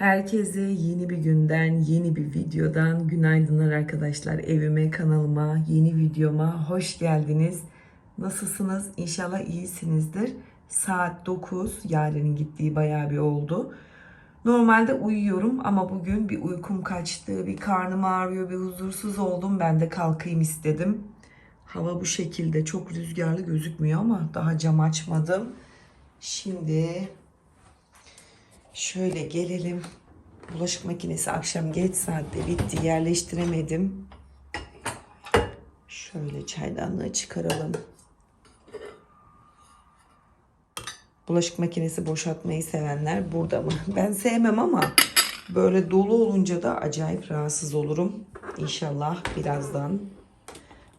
Herkese yeni bir günden, yeni bir videodan günaydınlar arkadaşlar. Evime, kanalıma, yeni videoma hoş geldiniz. Nasılsınız? İnşallah iyisinizdir. Saat 9, Yaren'in gittiği bayağı bir oldu. Normalde uyuyorum ama bugün bir uykum kaçtı, bir karnım ağrıyor, bir huzursuz oldum. Ben de kalkayım istedim. Hava bu şekilde çok rüzgarlı gözükmüyor ama daha cam açmadım. Şimdi Şöyle gelelim. Bulaşık makinesi akşam geç saatte bitti. Yerleştiremedim. Şöyle çaydanlığı çıkaralım. Bulaşık makinesi boşaltmayı sevenler burada mı? Ben sevmem ama böyle dolu olunca da acayip rahatsız olurum. İnşallah birazdan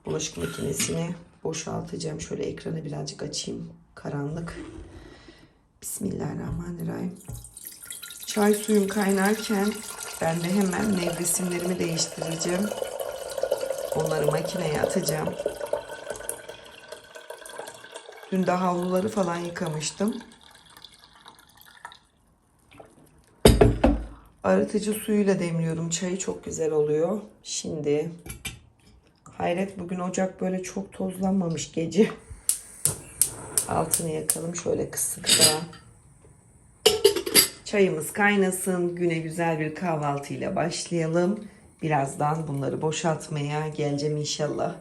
bulaşık makinesini boşaltacağım. Şöyle ekranı birazcık açayım. Karanlık. Bismillahirrahmanirrahim. Çay suyum kaynarken ben de hemen nevresimlerimi değiştireceğim. Onları makineye atacağım. Dün de havluları falan yıkamıştım. Arıtıcı suyuyla demliyorum. Çayı çok güzel oluyor. Şimdi hayret bugün ocak böyle çok tozlanmamış gece. Altını yakalım şöyle kısık da. Çayımız kaynasın. Güne güzel bir kahvaltıyla başlayalım. Birazdan bunları boşaltmaya geleceğim inşallah.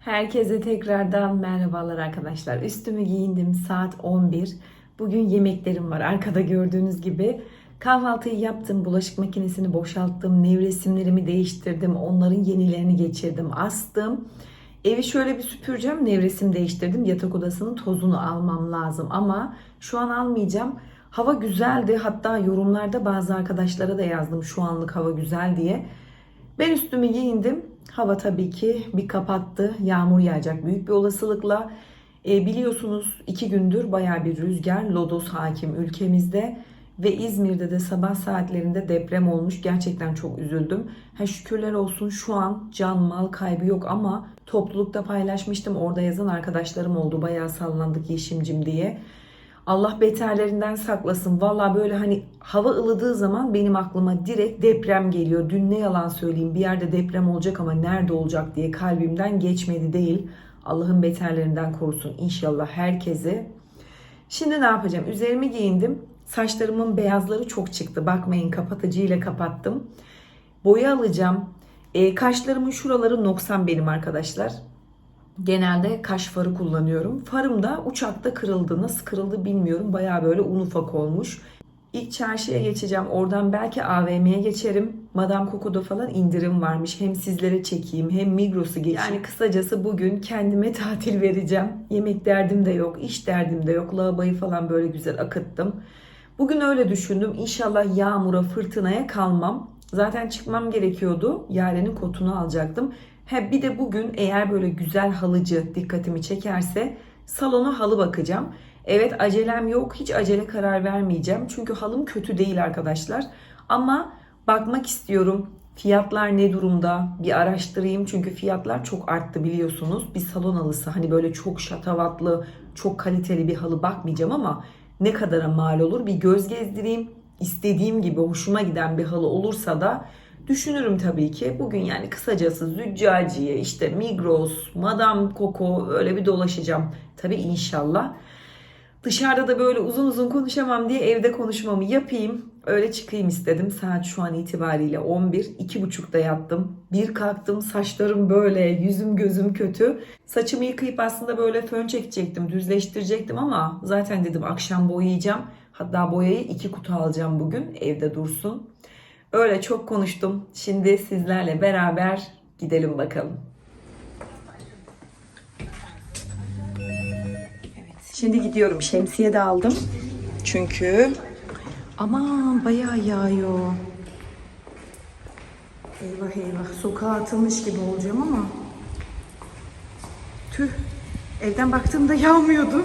Herkese tekrardan merhabalar arkadaşlar. Üstümü giyindim saat 11. Bugün yemeklerim var arkada gördüğünüz gibi. Kahvaltıyı yaptım, bulaşık makinesini boşalttım, nevresimlerimi değiştirdim, onların yenilerini geçirdim, astım. Evi şöyle bir süpüreceğim, nevresim değiştirdim. Yatak odasının tozunu almam lazım ama şu an almayacağım. Hava güzeldi. Hatta yorumlarda bazı arkadaşlara da yazdım şu anlık hava güzel diye. Ben üstümü giyindim. Hava tabii ki bir kapattı. Yağmur yağacak büyük bir olasılıkla. E, biliyorsunuz iki gündür baya bir rüzgar, lodos hakim ülkemizde. Ve İzmir'de de sabah saatlerinde deprem olmuş. Gerçekten çok üzüldüm. Ha şükürler olsun şu an can mal kaybı yok ama toplulukta paylaşmıştım. Orada yazan arkadaşlarım oldu. Bayağı sallandık yeşimcim diye. Allah beterlerinden saklasın. Valla böyle hani hava ılıdığı zaman benim aklıma direkt deprem geliyor. Dün ne yalan söyleyeyim bir yerde deprem olacak ama nerede olacak diye kalbimden geçmedi değil. Allah'ın beterlerinden korusun inşallah herkesi. Şimdi ne yapacağım? Üzerimi giyindim. Saçlarımın beyazları çok çıktı. Bakmayın kapatıcıyla kapattım. Boya alacağım. E, kaşlarımın şuraları noksan benim arkadaşlar. Genelde kaş farı kullanıyorum. Farım da uçakta kırıldı. Nasıl kırıldı bilmiyorum. Baya böyle un ufak olmuş. İlk çarşıya geçeceğim. Oradan belki AVM'ye geçerim. Madame Coco'da falan indirim varmış. Hem sizlere çekeyim hem Migros'u geçeyim. Yani kısacası bugün kendime tatil vereceğim. Yemek derdim de yok, iş derdim de yok. Lavabayı falan böyle güzel akıttım. Bugün öyle düşündüm. İnşallah yağmura, fırtınaya kalmam. Zaten çıkmam gerekiyordu. Yaren'in kotunu alacaktım. He bir de bugün eğer böyle güzel halıcı dikkatimi çekerse salona halı bakacağım. Evet acelem yok. Hiç acele karar vermeyeceğim. Çünkü halım kötü değil arkadaşlar. Ama bakmak istiyorum. Fiyatlar ne durumda? Bir araştırayım çünkü fiyatlar çok arttı biliyorsunuz. Bir salon halısı hani böyle çok şatavatlı, çok kaliteli bir halı bakmayacağım ama ne kadara mal olur bir göz gezdireyim. İstediğim gibi hoşuma giden bir halı olursa da Düşünürüm tabii ki. Bugün yani kısacası Züccaciye, işte Migros, Madame Coco öyle bir dolaşacağım. Tabii inşallah. Dışarıda da böyle uzun uzun konuşamam diye evde konuşmamı yapayım. Öyle çıkayım istedim. Saat şu an itibariyle 11. 2.30'da yattım. Bir kalktım saçlarım böyle, yüzüm gözüm kötü. Saçımı yıkayıp aslında böyle fön çekecektim, düzleştirecektim ama zaten dedim akşam boyayacağım. Hatta boyayı iki kutu alacağım bugün evde dursun. Öyle çok konuştum. Şimdi sizlerle beraber gidelim bakalım. Şimdi gidiyorum. Şemsiye de aldım. Çünkü aman bayağı yağıyor. Eyvah eyvah. Sokağa atılmış gibi olacağım ama. Tüh. Evden baktığımda yağmıyordu.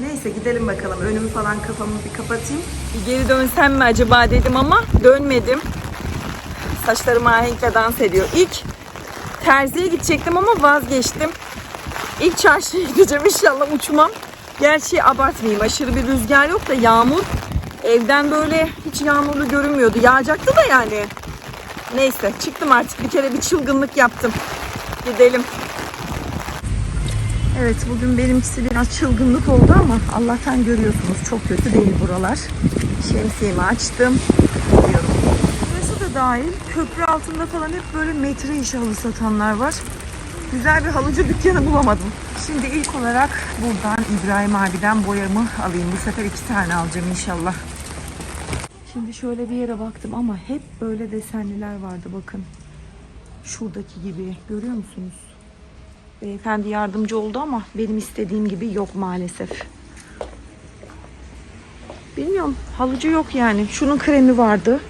Neyse gidelim bakalım. Önümü falan kafamı bir kapatayım. Geri dönsem mi acaba dedim ama dönmedim. Saçlarım ahenkle dans ediyor. İlk terziye gidecektim ama vazgeçtim. İlk çarşıya gideceğim inşallah uçmam. Gerçi abartmayayım aşırı bir rüzgar yok da yağmur Evden böyle hiç yağmurlu görünmüyordu. Yağacaktı da yani. Neyse çıktım artık bir kere bir çılgınlık yaptım. Gidelim. Evet bugün benimkisi biraz çılgınlık oldu ama Allah'tan görüyorsunuz çok kötü değil buralar. Şemsiyemi açtım. Gidiyorum. Burası da dahil köprü altında falan hep böyle metre işi halı satanlar var. Güzel bir halıcı dükkanı bulamadım. Şimdi ilk olarak buradan İbrahim abiden boyamı alayım. Bu sefer iki tane alacağım inşallah. Şimdi şöyle bir yere baktım ama hep böyle desenliler vardı bakın. Şuradaki gibi görüyor musunuz? Beyefendi yardımcı oldu ama benim istediğim gibi yok maalesef. Bilmiyorum halıcı yok yani. Şunun kremi vardı.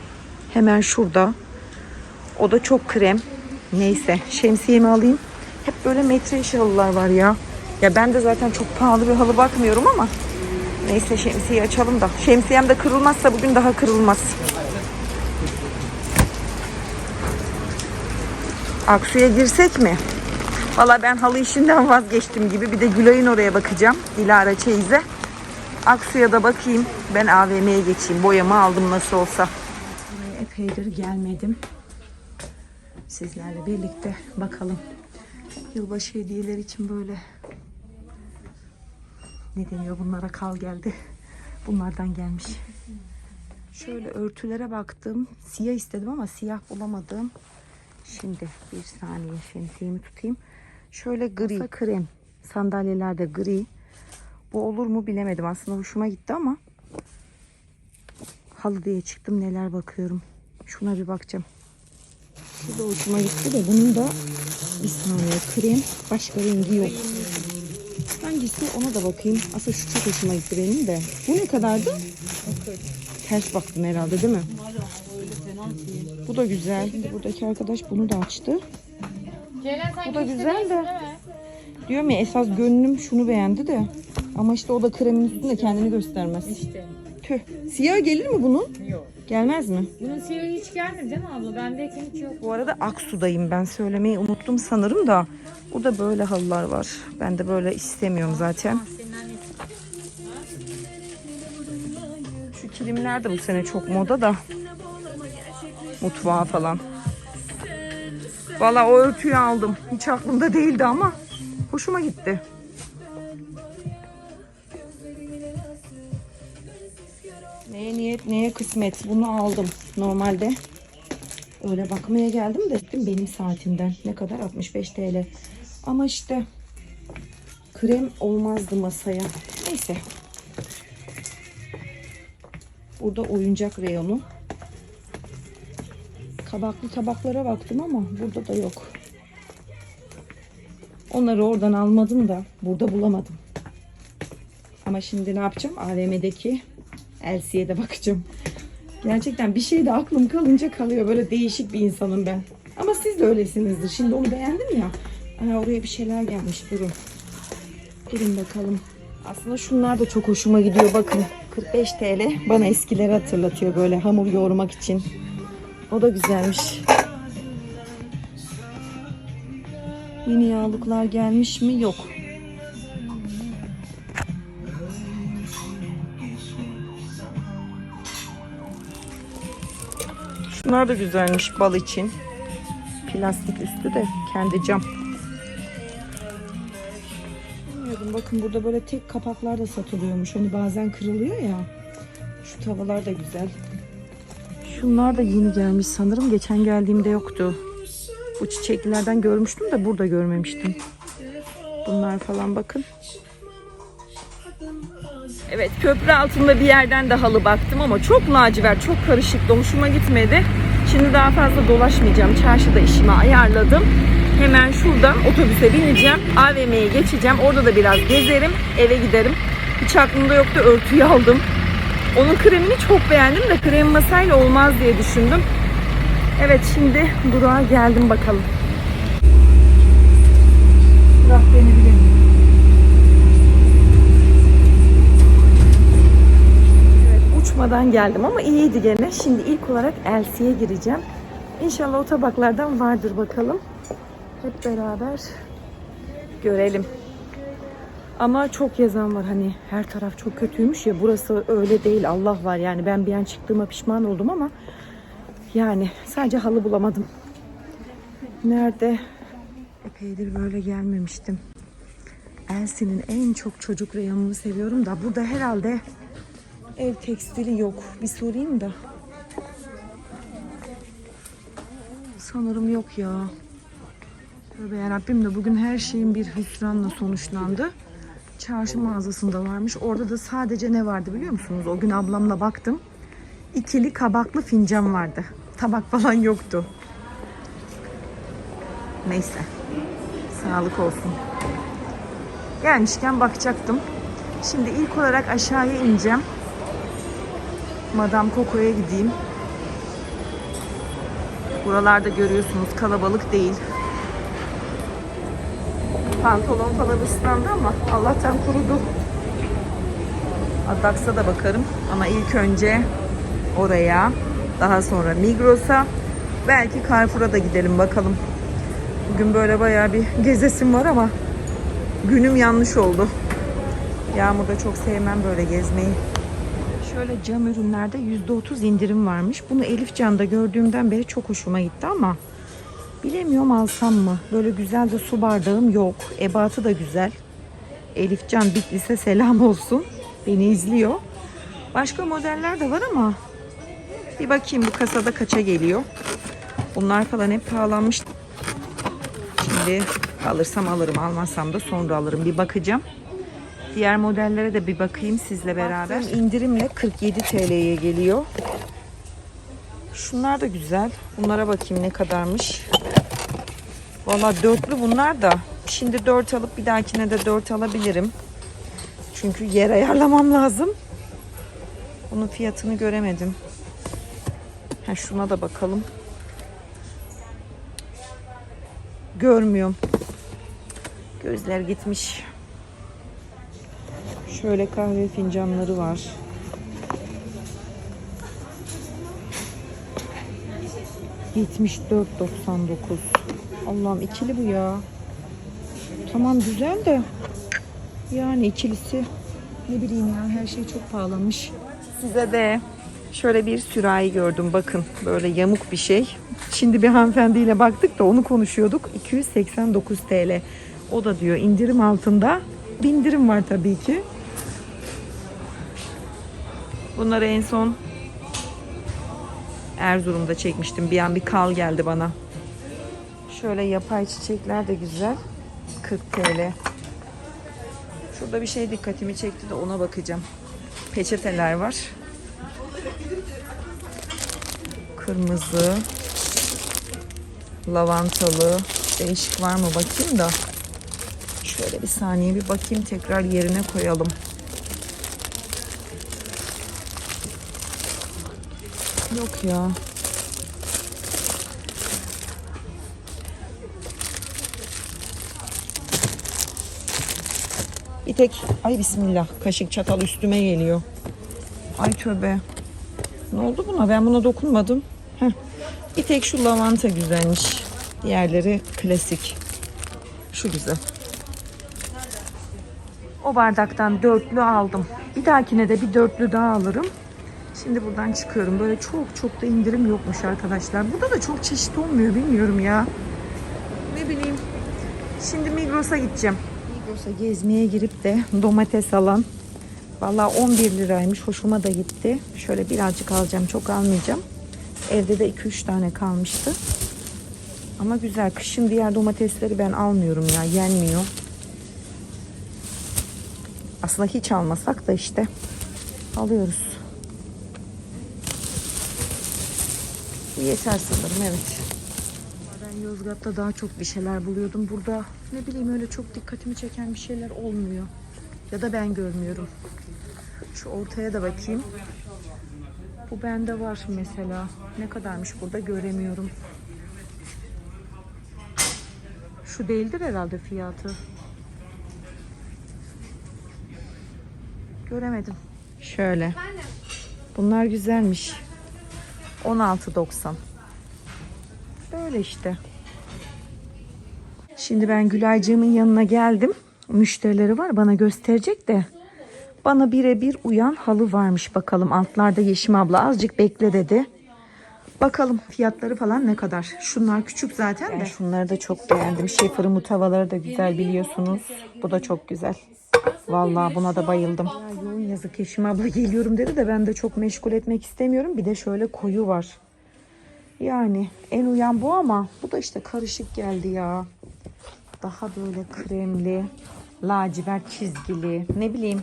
Hemen şurada. O da çok krem. Neyse şemsiyemi alayım. Hep böyle metre işi halılar var ya. Ya ben de zaten çok pahalı bir halı bakmıyorum ama neyse şemsiyeyi açalım da. Şemsiyem de kırılmazsa bugün daha kırılmaz. Aksu'ya girsek mi? Valla ben halı işinden vazgeçtim gibi. Bir de Gülay'ın oraya bakacağım. Dilara Çeyiz'e. Aksu'ya da bakayım. Ben AVM'ye geçeyim. Boyamı aldım nasıl olsa. Buraya epeydir gelmedim. Sizlerle birlikte bakalım. Yılbaşı hediyeleri için böyle ne deniyor bunlara kal geldi. Bunlardan gelmiş. Şöyle örtülere baktım. Siyah istedim ama siyah bulamadım. Şimdi bir saniye şemsiyemi tutayım. Şöyle gri krem. Sandalyelerde gri. Bu olur mu bilemedim. Aslında hoşuma gitti ama halı diye çıktım neler bakıyorum. Şuna bir bakacağım. Bu da hoşuma gitti de bunun da bir saniye krem başka rengi yok. Hangisi ona da bakayım. Aslında şu çok hoşuma gitti benim de. Bu ne kadardı? Ters baktım herhalde değil mi? Bu da güzel. Buradaki arkadaş bunu da açtı. Bu da güzel de. Diyorum ya esas gönlüm şunu beğendi de. Ama işte o da kremin üstünde kendini göstermez. Tüh. Siyah gelir mi bunun? Yok. Gelmez mi? Bunun siyahı hiç gelmedi değil mi abla? Bendeyken hiç yok. Bu arada Aksu'dayım ben söylemeyi unuttum sanırım da. Burada böyle halılar var. Ben de böyle istemiyorum zaten. Annesi. Şu kilimler de bu sene çok moda da. Mutfağa falan. Valla o örtüyü aldım. Hiç aklımda değildi ama hoşuma gitti. Neye niyet neye kısmet bunu aldım normalde. Öyle bakmaya geldim de benim saatimden. Ne kadar? 65 TL. Ama işte krem olmazdı masaya. Neyse. Burada oyuncak reyonu. Kabaklı tabaklara baktım ama burada da yok. Onları oradan almadım da burada bulamadım. Ama şimdi ne yapacağım? AVM'deki Elsie'ye de bakacağım. Gerçekten bir şey de aklım kalınca kalıyor. Böyle değişik bir insanım ben. Ama siz de öylesinizdir. Şimdi onu beğendim ya. Aa, oraya bir şeyler gelmiş. Durun. Durun bakalım. Aslında şunlar da çok hoşuma gidiyor. Bakın 45 TL bana eskileri hatırlatıyor böyle hamur yoğurmak için. O da güzelmiş. Yeni yağlıklar gelmiş mi? Yok. Şunlar da güzelmiş bal için. Plastik üstü de kendi cam. Bilmiyorum bakın burada böyle tek kapaklar da satılıyormuş. Hani bazen kırılıyor ya. Şu tavalar da güzel. Şunlar da yeni gelmiş sanırım. Geçen geldiğimde yoktu. Bu çiçeklilerden görmüştüm de burada görmemiştim. Bunlar falan bakın. Evet köprü altında bir yerden de halı baktım ama çok lacivert, çok karışıktı. Hoşuma gitmedi. Şimdi daha fazla dolaşmayacağım. Çarşıda işimi ayarladım. Hemen şuradan otobüse bineceğim. AVM'ye geçeceğim. Orada da biraz gezerim. Eve giderim. Hiç aklımda yoktu. Örtüyü aldım. Onun kremini çok beğendim de krem masayla olmaz diye düşündüm. Evet şimdi durağa geldim bakalım. Durak denebilir mi? Evet, uçmadan geldim ama iyiydi gene. Şimdi ilk olarak Elsie'ye gireceğim. İnşallah o tabaklardan vardır bakalım. Hep beraber görelim. Ama çok yazan var hani her taraf çok kötüymüş ya burası öyle değil Allah var yani ben bir an çıktığıma pişman oldum ama yani sadece halı bulamadım. Nerede? Epeydir böyle gelmemiştim. Elsie'nin en çok çocuk reyonunu seviyorum da burada herhalde ev tekstili yok. Bir sorayım da. Sanırım yok ya. Tövbe yarabbim de bugün her şeyin bir hüsranla sonuçlandı. Çarşı mağazasında varmış. Orada da sadece ne vardı biliyor musunuz? O gün ablamla baktım. İkili kabaklı fincan vardı. Tabak falan yoktu. Neyse. Sağlık olsun. Gelmişken bakacaktım. Şimdi ilk olarak aşağıya ineceğim. Madame Coco'ya gideyim. Buralarda görüyorsunuz kalabalık değil. Pantolon falan ıslandı ama Allah'tan kurudu. Adax'a da bakarım ama ilk önce oraya, daha sonra Migros'a, belki Carrefour'a da gidelim bakalım. Bugün böyle bayağı bir gezesim var ama günüm yanlış oldu. Yağmurda çok sevmem böyle gezmeyi. Şöyle cam ürünlerde %30 indirim varmış. Bunu Elif Can'da gördüğümden beri çok hoşuma gitti ama bilemiyorum alsam mı? Böyle güzel de su bardağım yok. Ebatı da güzel. Elif Can Bitlis'e selam olsun. Beni izliyor. Başka modeller de var ama bir bakayım bu kasada kaça geliyor. Bunlar falan hep pahalanmış. Şimdi alırsam alırım, almazsam da sonra alırım. Bir bakacağım. Diğer modellere de bir bakayım sizle beraber. indirimle 47 TL'ye geliyor. Şunlar da güzel. Bunlara bakayım ne kadarmış. Valla dörtlü bunlar da. Şimdi dört alıp bir dahakine de dört alabilirim. Çünkü yer ayarlamam lazım. Bunun fiyatını göremedim. Ha, şuna da bakalım. Görmüyorum. Gözler gitmiş. Şöyle kahve fincanları var. ...74.99. Allah'ım ikili bu ya. Tamam güzel de... Yani ikilisi... Ne bileyim ya her şey çok pahalanmış. Size de şöyle bir sürahi gördüm bakın. Böyle yamuk bir şey. Şimdi bir hanımefendiyle baktık da onu konuşuyorduk. 289 TL. O da diyor indirim altında. Bindirim var tabii ki. Bunları en son Erzurum'da çekmiştim. Bir an bir kal geldi bana. Şöyle yapay çiçekler de güzel. 40 TL. Şurada bir şey dikkatimi çekti de ona bakacağım. Peçeteler var. Kırmızı. Lavantalı. Değişik var mı bakayım da. Şöyle bir saniye bir bakayım tekrar yerine koyalım. Yok ya. Tek ay bismillah kaşık çatal üstüme geliyor. Ay tövbe. Ne oldu buna? Ben buna dokunmadım. Heh. Bir tek şu lavanta güzelmiş. Diğerleri klasik. Şu güzel. O bardaktan dörtlü aldım. Bir dahakine de bir dörtlü daha alırım. Şimdi buradan çıkıyorum. Böyle çok çok da indirim yokmuş arkadaşlar. Burada da çok çeşit olmuyor bilmiyorum ya. Ne bileyim. Şimdi Migros'a gideceğim. Migros'a gezmeye girip de domates alan. Vallahi 11 liraymış. Hoşuma da gitti. Şöyle birazcık alacağım. Çok almayacağım. Evde de 2-3 tane kalmıştı. Ama güzel. Kışın diğer domatesleri ben almıyorum ya. Yenmiyor. Aslında hiç almasak da işte alıyoruz. Yeter sanırım evet. Yozgat'ta daha çok bir şeyler buluyordum. Burada ne bileyim öyle çok dikkatimi çeken bir şeyler olmuyor. Ya da ben görmüyorum. Şu ortaya da bakayım. Bu bende var mesela. Ne kadarmış burada göremiyorum. Şu değildir herhalde fiyatı. Göremedim. Şöyle. Bunlar güzelmiş. 16.90. Böyle işte. Şimdi ben Gülaycığımın yanına geldim. müşterileri var bana gösterecek de. Bana birebir uyan halı varmış bakalım. Altlarda Yeşim abla azıcık bekle dedi. Bakalım fiyatları falan ne kadar. Şunlar küçük zaten de. şunları da çok beğendim. Şeferin mutavaları da güzel biliyorsunuz. Bu da çok güzel. Vallahi buna da bayıldım. Yoğun yazık Yeşim abla geliyorum dedi de ben de çok meşgul etmek istemiyorum. Bir de şöyle koyu var. Yani en uyan bu ama bu da işte karışık geldi ya. Daha böyle kremli, lacivert çizgili, ne bileyim.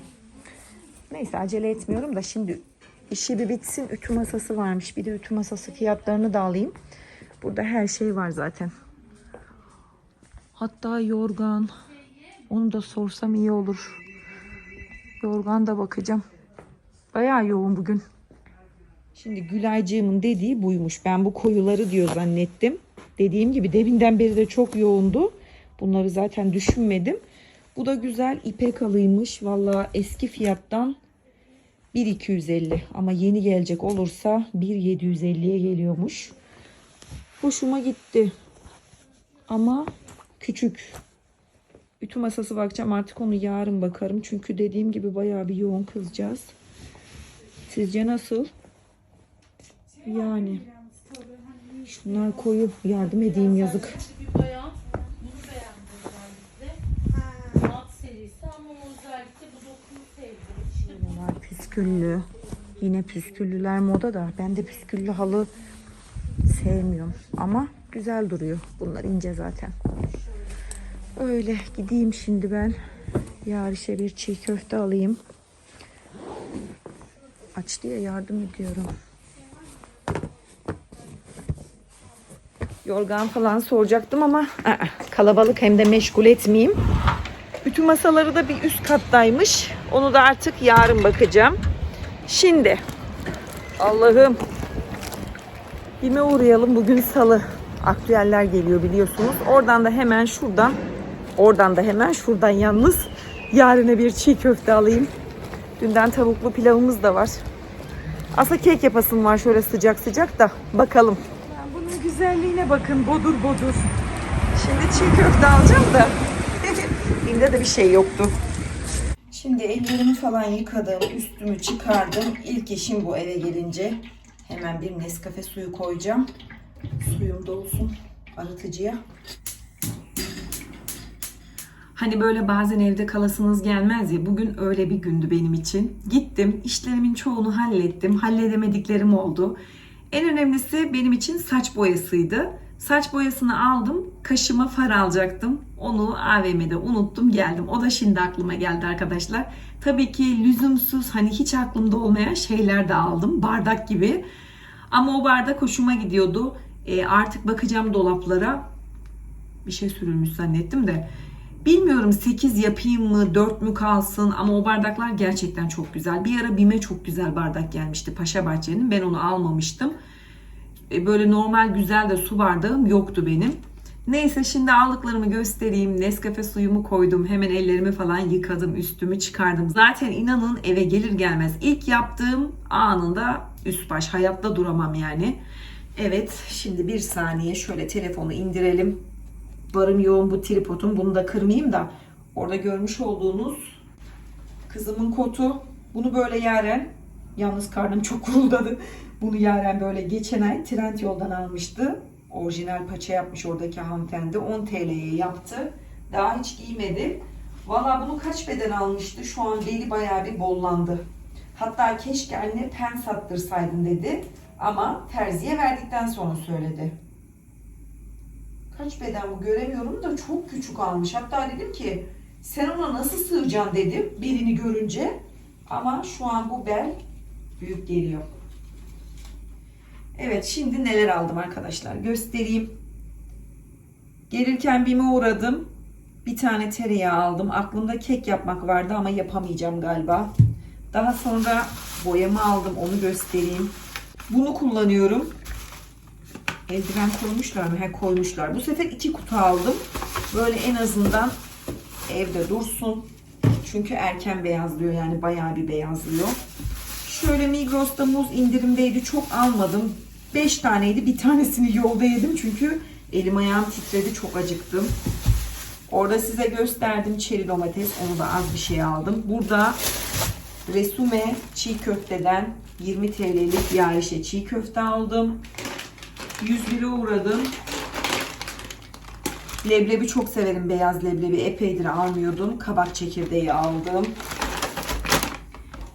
Neyse acele etmiyorum da şimdi işi bir bitsin. Ütü masası varmış. Bir de ütü masası fiyatlarını da alayım. Burada her şey var zaten. Hatta yorgan. Onu da sorsam iyi olur. Yorgan da bakacağım. Bayağı yoğun bugün. Şimdi Gülaycığımın dediği buymuş. Ben bu koyuları diyor zannettim. Dediğim gibi deminden beri de çok yoğundu. Bunları zaten düşünmedim. Bu da güzel ipek halıymış. Valla eski fiyattan 1.250 ama yeni gelecek olursa 1.750'ye geliyormuş. Hoşuma gitti. Ama küçük. Ütü masası bakacağım artık onu yarın bakarım. Çünkü dediğim gibi bayağı bir yoğun kızacağız. Sizce nasıl? Yani. Şunlar koyu yardım edeyim yazık. bir bayan bunu beğendi özellikle. Mat serisi ama o özellikle bu dokuyu sevdi. İşte Bunlar püsküllü. Yine püsküllüler moda da ben de püsküllü halı sevmiyorum. Ama güzel duruyor. Bunlar ince zaten. Öyle gideyim şimdi ben. Yarışa bir çiğ köfte alayım. Aç diye yardım ediyorum. Yorgan falan soracaktım ama kalabalık hem de meşgul etmeyeyim. Bütün masaları da bir üst kattaymış. Onu da artık yarın bakacağım. Şimdi Allah'ım Bime uğrayalım bugün salı. Aktüeller geliyor biliyorsunuz. Oradan da hemen şuradan oradan da hemen şuradan yalnız yarına bir çiğ köfte alayım. Dünden tavuklu pilavımız da var. Aslında kek yapasım var şöyle sıcak sıcak da bakalım. bunun güzelliğine bakın bodur bodur. Şimdi çiğ köfte alacağım da elimde de bir şey yoktu. Şimdi ellerimi falan yıkadım, üstümü çıkardım. İlk işim bu eve gelince. Hemen bir Nescafe suyu koyacağım. Suyum da olsun arıtıcıya. Hani böyle bazen evde kalasınız gelmez ya. Bugün öyle bir gündü benim için. Gittim, işlerimin çoğunu hallettim. Halledemediklerim oldu. En önemlisi benim için saç boyasıydı. Saç boyasını aldım. Kaşıma far alacaktım. Onu AVM'de unuttum geldim. O da şimdi aklıma geldi arkadaşlar. Tabii ki lüzumsuz hani hiç aklımda olmayan şeyler de aldım. Bardak gibi. Ama o bardak hoşuma gidiyordu. E, artık bakacağım dolaplara. Bir şey sürülmüş zannettim de. Bilmiyorum 8 yapayım mı 4 mü kalsın ama o bardaklar gerçekten çok güzel. Bir ara Bime çok güzel bardak gelmişti Paşa Bahçe'nin. Ben onu almamıştım. E, böyle normal güzel de su bardağım yoktu benim. Neyse şimdi aldıklarımı göstereyim. Nescafe suyumu koydum. Hemen ellerimi falan yıkadım. Üstümü çıkardım. Zaten inanın eve gelir gelmez ilk yaptığım anında üst baş. Hayatta duramam yani. Evet şimdi bir saniye şöyle telefonu indirelim. Varım yoğun bu tripodum. Bunu da kırmayayım da. Orada görmüş olduğunuz kızımın kotu. Bunu böyle yaren Yalnız karnım çok guruldadı. Bunu Yaren böyle geçen ay trend yoldan almıştı. Orijinal paça yapmış oradaki hanımefendi. 10 TL'ye yaptı. Daha hiç giymedi. Valla bunu kaç beden almıştı? Şu an beli bayağı bir bollandı. Hatta keşke anne pen sattırsaydın dedi. Ama terziye verdikten sonra söyledi. Kaç beden bu göremiyorum da çok küçük almış. Hatta dedim ki sen ona nasıl sığacaksın dedim belini görünce. Ama şu an bu bel büyük geliyor. Evet şimdi neler aldım arkadaşlar göstereyim. Gelirken BİM'e uğradım. Bir tane tereyağı aldım. Aklımda kek yapmak vardı ama yapamayacağım galiba. Daha sonra boyamı aldım onu göstereyim. Bunu kullanıyorum. Eldiven koymuşlar mı? He koymuşlar. Bu sefer iki kutu aldım. Böyle en azından evde dursun. Çünkü erken beyazlıyor yani bayağı bir beyazlıyor. Şöyle Migros'ta muz indirimdeydi. Çok almadım. 5 taneydi. Bir tanesini yolda yedim çünkü elim ayağım titredi. Çok acıktım. Orada size gösterdim çeri domates. Onu da az bir şey aldım. Burada Resume çiğ köfteden 20 TL'lik yarişe çiğ köfte aldım. 101'e uğradım. Leblebi çok severim beyaz leblebi. Epeydir almıyordum. Kabak çekirdeği aldım.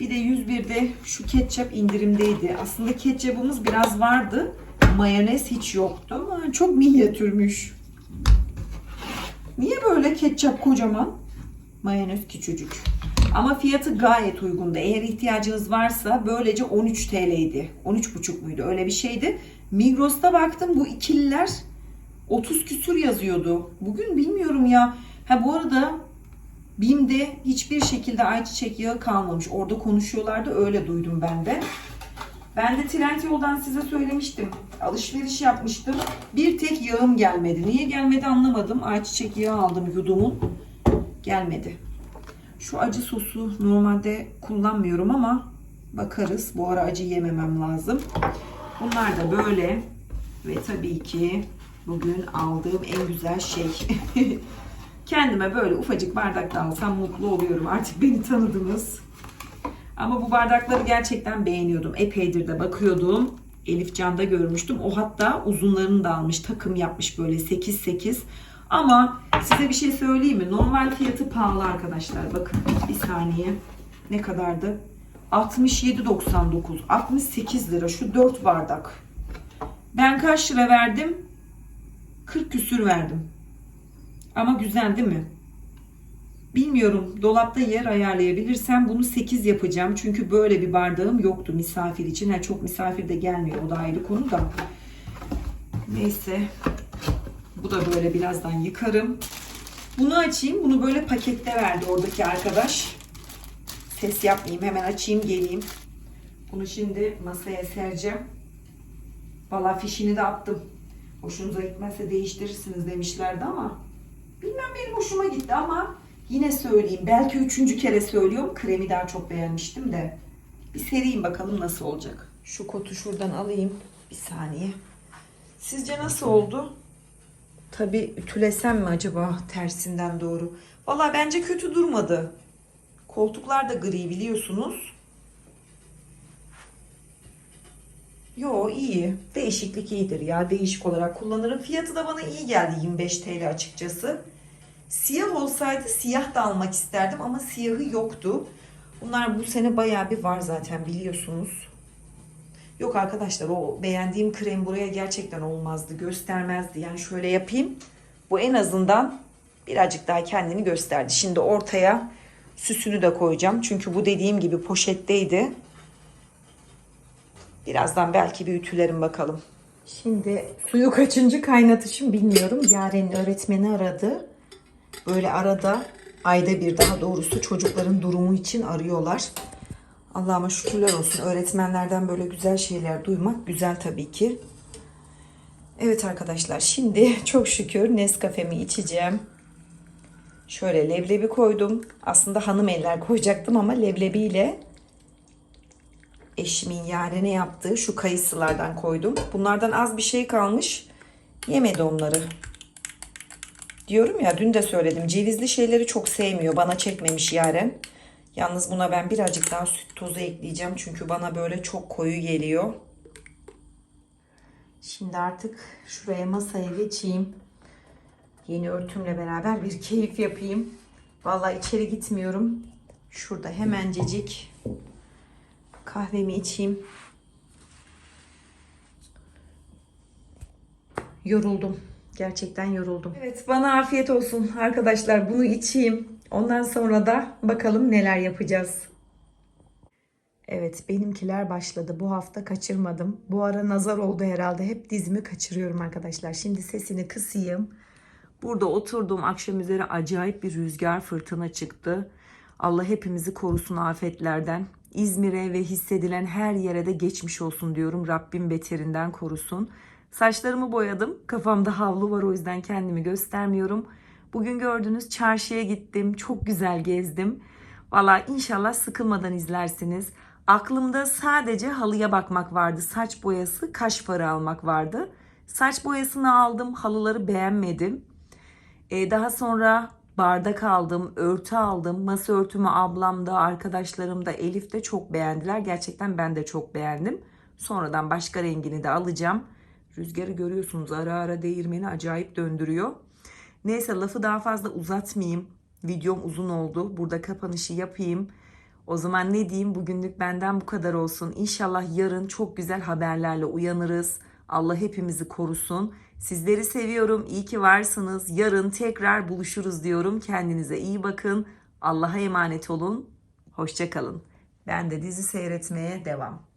Bir de 101'de şu ketçap indirimdeydi. Aslında ketçapımız biraz vardı. Mayonez hiç yoktu. Ama çok minyatürmüş. Niye böyle ketçap kocaman? Mayonez küçücük. Ama fiyatı gayet uygundu. Eğer ihtiyacınız varsa böylece 13 TL'ydi. 13,5 muydu? Öyle bir şeydi. Migros'ta baktım bu ikililer 30 küsür yazıyordu. Bugün bilmiyorum ya. Ha bu arada BİM'de hiçbir şekilde ayçiçek yağı kalmamış. Orada konuşuyorlardı. Öyle duydum ben de. Ben de Trendyol'dan size söylemiştim. Alışveriş yapmıştım. Bir tek yağım gelmedi. Niye gelmedi anlamadım. Ayçiçek yağı aldım yudumun. Gelmedi. Şu acı sosu normalde kullanmıyorum ama bakarız. Bu ara acı yememem lazım. Bunlar da böyle. Ve tabii ki bugün aldığım en güzel şey. Kendime böyle ufacık bardakta alsam mutlu oluyorum. Artık beni tanıdınız. Ama bu bardakları gerçekten beğeniyordum. Epeydir de bakıyordum. Elif Can'da görmüştüm. O hatta uzunlarını da almış. Takım yapmış böyle 8-8. Ama size bir şey söyleyeyim mi? Normal fiyatı pahalı arkadaşlar. Bakın bir saniye. Ne kadardı? 67.99. 68 lira şu 4 bardak. Ben kaç lira verdim? 40 küsür verdim. Ama güzel değil mi? Bilmiyorum. Dolapta yer ayarlayabilirsem bunu 8 yapacağım. Çünkü böyle bir bardağım yoktu misafir için. Ha, çok misafir de gelmiyor. O da ayrı konu da. Neyse. Bu da böyle birazdan yıkarım. Bunu açayım. Bunu böyle pakette verdi oradaki arkadaş. Ses yapmayayım. Hemen açayım geleyim. Bunu şimdi masaya sereceğim. Valla fişini de attım. Hoşunuza gitmezse değiştirirsiniz demişlerdi ama bilmem benim hoşuma gitti ama yine söyleyeyim. Belki üçüncü kere söylüyorum. Kremi daha çok beğenmiştim de. Bir sereyim bakalım nasıl olacak. Şu kotu şuradan alayım. Bir saniye. Sizce nasıl oldu? Tabi ütülesem mi acaba tersinden doğru? Valla bence kötü durmadı. Koltuklar da gri biliyorsunuz. Yo iyi. Değişiklik iyidir ya. Değişik olarak kullanırım. Fiyatı da bana iyi geldi 25 TL açıkçası. Siyah olsaydı siyah da almak isterdim ama siyahı yoktu. Bunlar bu sene bayağı bir var zaten biliyorsunuz. Yok arkadaşlar o beğendiğim krem buraya gerçekten olmazdı. Göstermezdi. Yani şöyle yapayım. Bu en azından birazcık daha kendini gösterdi. Şimdi ortaya süsünü de koyacağım. Çünkü bu dediğim gibi poşetteydi. Birazdan belki bir ütülerim bakalım. Şimdi suyu kaçıncı kaynatışım bilmiyorum. Yaren'in öğretmeni aradı. Böyle arada ayda bir daha doğrusu çocukların durumu için arıyorlar. Allah'ıma şükürler olsun. Öğretmenlerden böyle güzel şeyler duymak güzel tabii ki. Evet arkadaşlar şimdi çok şükür Nescafe'mi içeceğim. Şöyle leblebi koydum. Aslında hanım eller koyacaktım ama leblebiyle eşimin yarene yaptığı şu kayısılardan koydum. Bunlardan az bir şey kalmış. Yemedi onları. Diyorum ya dün de söyledim. Cevizli şeyleri çok sevmiyor. Bana çekmemiş yaren. Yalnız buna ben birazcık daha süt tozu ekleyeceğim. Çünkü bana böyle çok koyu geliyor. Şimdi artık şuraya masaya geçeyim. Yeni örtümle beraber bir keyif yapayım. Vallahi içeri gitmiyorum. Şurada hemencecik kahvemi içeyim. Yoruldum. Gerçekten yoruldum. Evet bana afiyet olsun arkadaşlar. Bunu içeyim. Ondan sonra da bakalım neler yapacağız. Evet benimkiler başladı. Bu hafta kaçırmadım. Bu ara nazar oldu herhalde. Hep dizimi kaçırıyorum arkadaşlar. Şimdi sesini kısayım. Burada oturdum. Akşam üzeri acayip bir rüzgar fırtına çıktı. Allah hepimizi korusun afetlerden. İzmir'e ve hissedilen her yere de geçmiş olsun diyorum. Rabbim beterinden korusun. Saçlarımı boyadım. Kafamda havlu var o yüzden kendimi göstermiyorum. Bugün gördüğünüz çarşıya gittim. Çok güzel gezdim. Valla inşallah sıkılmadan izlersiniz. Aklımda sadece halıya bakmak vardı. Saç boyası, kaş farı almak vardı. Saç boyasını aldım. Halıları beğenmedim. E, daha sonra bardak aldım, örtü aldım. Masa örtümü ablam da, arkadaşlarım da, Elif de çok beğendiler. Gerçekten ben de çok beğendim. Sonradan başka rengini de alacağım. Rüzgarı görüyorsunuz ara ara değirmeni acayip döndürüyor. Neyse lafı daha fazla uzatmayayım. Videom uzun oldu. Burada kapanışı yapayım. O zaman ne diyeyim bugünlük benden bu kadar olsun. İnşallah yarın çok güzel haberlerle uyanırız. Allah hepimizi korusun. Sizleri seviyorum. İyi ki varsınız. Yarın tekrar buluşuruz diyorum. Kendinize iyi bakın. Allah'a emanet olun. Hoşçakalın. Ben de dizi seyretmeye devam.